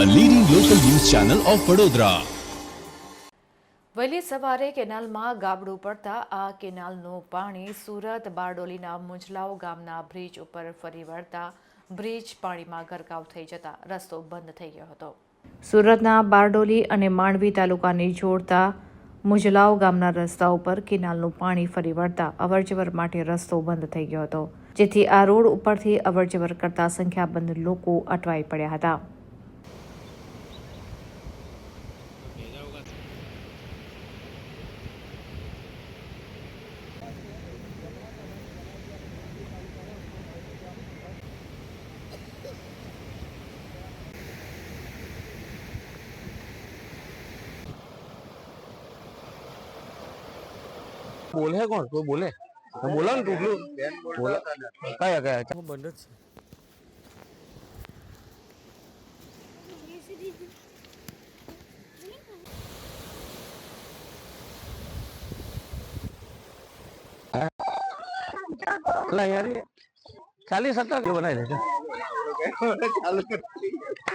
Channel of Vadodara વહેલી સવારે કેનાલમાં ગાબડું પડતા આ કેનાલનું પાણી સુરત બારડોલીના મુંજલાવ ગામના બ્રિજ ઉપર ફરી વળતા બ્રિજ પાણીમાં ગરકાવ થઈ જતા રસ્તો બંધ થઈ ગયો હતો. સુરતના બારડોલી અને માંડવી તાલુકાને જોડતા મુજલાવ ગામના રસ્તા ઉપર કેનાલનું પાણી ફરી વળતા અવરજવર માટે રસ્તો બંધ થઈ ગયો હતો, જેથી આ રોડ ઉપરથી અવરજવર કરતા સંખ્યાબંધ લોકો અટવાઈ પડ્યા હતા. બોલે કોણ? કોઈ બોલે. તો બોલો ને ટૂંકલું બોલો. કયા કયા? બંધ જ છે. યાર ચાલીસ હતા કે બનાવી દેજો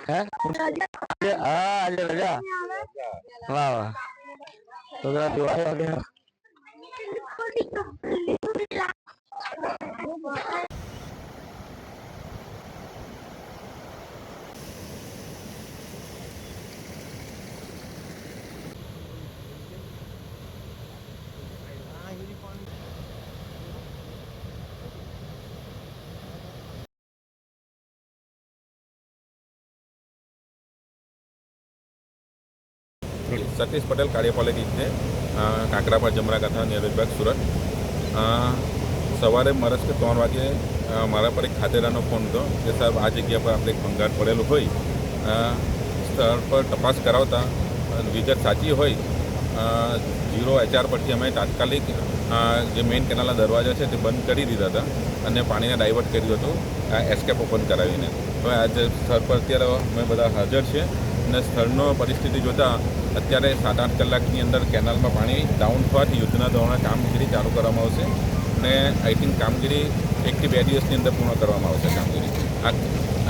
હે? હા આજે રજા. વાહ વાહ. તો જરા જોવા સતીશ પટેલ કાર્યપાલક ઇજનેર અ, જમરા કથા નિયરબાગ સુરત. સવારે મરસ કે ત્રણ વાગે મારા પર એક ખાતેદારનો ફોન હતો કે સાહેબ, આ જગ્યા પર આપણે એક ભંગાર પડેલું હોય સ્થળ પર તપાસ કરાવતા વિગત સાચી હોય ઝીરો એચઆર પરથી અમે તાત્કાલિક જે મેઇન કેનાલના દરવાજા છે તે બંધ કરી દીધા હતા અને પાણીને ડાયવર્ટ કર્યું હતું, આ એસ્કેપ ઓપન કરાવીને. હવે આજે સ્થળ પર અત્યારે અમે બધા હાજર છે અને સ્થળનો પરિસ્થિતિ જોતાં અત્યારે સાત આઠ કલાકની અંદર કેનાલમાં પાણી ડાઉન થવાથી યુદ્ધના ધોરણે કામગીરી ચાલુ કરવામાં આવશે અને આઈ થિંક કામગીરી એકથી બે દિવસની અંદર પૂર્ણ કરવામાં આવશે કામગીરી. આ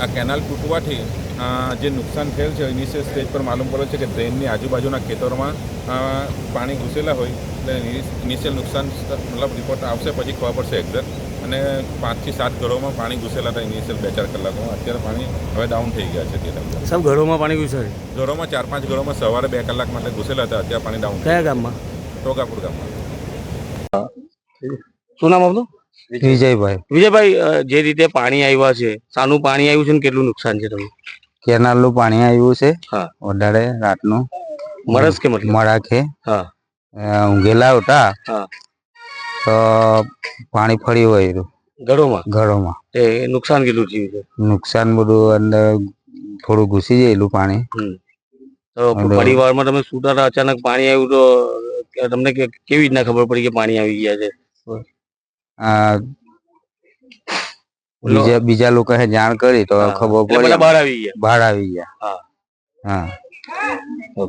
આ કેનાલ તૂટવાથી જે નુકસાન થયેલ છે ઇનિશિયલ સ્ટેજ પર માલુમ પડે છે કે ડ્રેનની આજુબાજુના ખેતરોમાં પાણી ઘૂસેલા હોય, એટલે ઇનિશિયલ નુકસાન, મતલબ રિપોર્ટ આવશે, પછી ખબર પડશે એક્ઝેક્ટ અને પાંચથી સાત ઘરોમાં પાણી ઘૂસેલા હતા ઇનિશિયલ બે ચાર કલાકમાં. અત્યારે પાણી હવે ડાઉન થઈ ગયા છે તે ઘરોમાં પાણી ઘૂસે છે ઘરોમાં ચાર પાંચ ઘરોમાં સવારે બે કલાક માટે ઘૂસેલા હતા અત્યારે પાણી ડાઉન કયા ગામમાં? ટોકાપુર ગામમાં. શું નામ આપનું? વિજયભાઈ. વિજયભાઈ. જે રીતે પાણી આવ્યા છે સાનું પાણી આવ્યું છે ને કેટલું નુકસાન છે તમને? કેનાલનું પાણી આવ્યું છે. હા. વધારે રાતનું. મરસ કે મતલબ? હા. ઊંઘેલા હતા. હા. તો પાણી ફરી હોય ઘરોમાં? ઘરોમાં. એ નુકસાન કેટલું થયું છે? નુકસાન બધું અંદર થોડું ઘૂસી ગયેલું પાણી. તો પરિવારમાં તમે સુતા અચાનક પાણી આવ્યું તો તમને કેવી રીતના ખબર પડી કે પાણી આવી ગયા છે? આ બીજા બીજા લોકો જાણ કરી તો ખબર પડી. બહાર આવી ગયા? બહાર આવી ગયા. હા. હા.